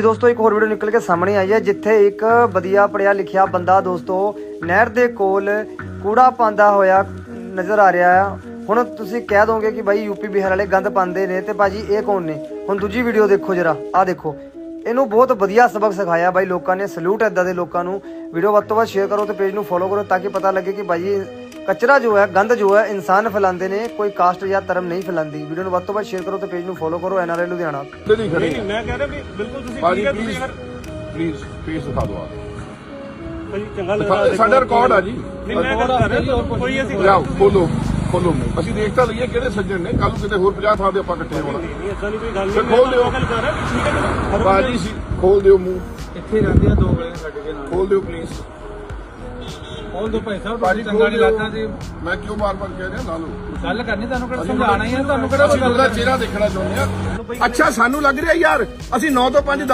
ਜੀ ਦੋਸਤੋ, ਇੱਕ ਹੋਰ ਵੀਡੀਓ ਨਿਕਲ ਕੇ ਸਾਹਮਣੇ ਆਈ ਹੈ, ਜਿੱਥੇ ਇੱਕ ਵਧੀਆ ਪੜਿਆ ਲਿਖਿਆ ਬੰਦਾ ਦੋਸਤੋ, ਨਹਿਰ ਦੇ ਕੋਲ ਕੂੜਾ ਪਾਉਂਦਾ ਹੋਇਆ ਨਜ਼ਰ ਆ ਰਿਹਾ ਆ। ਹੁਣ ਤੁਸੀਂ ਕਹਿ ਦੋਗੇ ਕਿ ਬਾਈ ਯੂਪੀ ਬਿਹਾਰ ਵਾਲੇ ਗੰਦ ਪਾਉਂਦੇ ਨੇ ਤੇ ਭਾਜੀ ਇਹ ਕੌਣ ਨੇ? ਹੁਣ ਦੂਜੀ ਵੀਡੀਓ ਦੇਖੋ ਜਰਾ, ਆਹ ਦੇਖੋ। ਇਹਨੂੰ ਬਹੁਤ ਵਧੀਆ ਸਬਕ ਸਿਖਾਇਆ ਬਾਈ ਲੋਕਾਂ ਨੇ ਸਲੂਟ ਐਦਾਂ ਦੇ ਲੋਕਾਂ ਨੂੰ। ਵੀਡੀਓ ਵੱਧ ਤੋਂ ਵੱਧ ਸ਼ੇਅਰ ਕਰੋ ਤੇ ਪੇਜ ਨੂੰ ਫੋਲੋ ਕਰੋ ਤਾਂ ਕਿ ਪਤਾ ਲੱਗੇ ਕਿ ਭਾਈ ਕਚਰਾ ਜੋ ਹੈ ਗੰਦ ਜੋ ਹੈ ਇਨਸਾਨ ਫੈਲਾਉਂਦੇ ਨੇ ਕੋਈ ਕਾਸਟ ਜਾਂ ਧਰਮ ਨਹੀਂ ਫੈਲਾਉਂਦੀ ਵੀਡੀਓ ਨੂੰ ਵੱਧ ਤੋਂ ਵੱਧ ਸ਼ੇਅਰ ਕਰੋ ਤੇ ਪੇਜ ਨੂੰ ਫੋਲੋ ਕਰੋ ਐਨਆਰਆਈ ਲੁਧਿਆਣਾ ਨਹੀਂ ਨਹੀਂ ਮੈਂ ਕਹਿ ਰਿਹਾ ਵੀ ਬਿਲਕੁਲ ਤੁਸੀਂ ਠੀਕ ਹੈ ਪਲੀਜ਼ ਤੁਸੀਂ ਅਗਰ ਪਲੀਜ਼ ਫੇਸ ਦਿਖਾ ਦਿਓ ਭਾਈ ਚੰਗਾ ਲੱਗਦਾ ਸਾਡਾ ਰਿਕਾਰਡ ਆ ਜੀ ਨਹੀਂ ਮੈਂ ਕਰ ਕੋਈ ਅਸੀਂ ਲਿਆਓ ਖੋਲੋ ਖੋਲੋ ਅਸੀਂ ਦੇਖ ਤਾਂ ਲਈਏ ਕਿਹੜੇ ਸੱਜਣ ਨੇ। ਕੱਲ ਨੂੰ ਕਿਤੇ ਹੋਰ 50 ਥਾਂ ਤੇ ਆਪਾਂ ਇਕੱਠੇ ਹੋਣਾ। ਨਹੀਂ ਇਦਾਂ ਨਹੀਂ ਕੋਈ ਗੱਲ ਨਹੀਂ। ਖੋਲ ਦਿਓ। ਮੈਂ ਗੱਲ ਕਰ ਰਿਹਾ ਵੀ ਠੀਕ ਹੈ ਹਰ ਬਾਜੀ ਖੋਲ ਦਿਓ ਮੂੰਹ। ਇੱਥੇ ਰਹਿੰਦੇ ਆ ਦੋ ਗਲੇ ਛੱਡ ਕੇ ਨਾਲ। ਖੋਲ ਦਿਓ ਪਲੀਜ਼ ਉਹ ਦੋ ਭਾਈ ਸਾਹਿਬ ਬਾਜੀ ਤੁਸੀਂ ਚੰਗਾ ਨਹੀਂ ਲੱਗਦਾ ਜੀ। ਮੈਂ ਕਿਉਂ ਬਾਰ-ਬਾਰ ਕਹਿ ਰਿਹਾ? ਲਾ ਲਓ। ਗੱਲ ਕਰਨੀ ਤੁਹਾਨੂੰ ਕਿਹੜਾ ਸਮਝਾਣਾ ਹੀ ਆ ਤੁਹਾਨੂੰ ਕਿਹੜਾ ਅਸੀਂ ਉਹਦਾ ਚਿਹਰਾ ਦੇਖਣਾ ਚਾਹੁੰਦੇ ਆ। ਅੱਛਾ ਸਾਨੂੰ ਲੱਗ ਰਿਹਾ ਯਾਰ ਅਸੀਂ 9 ਤੋਂ 5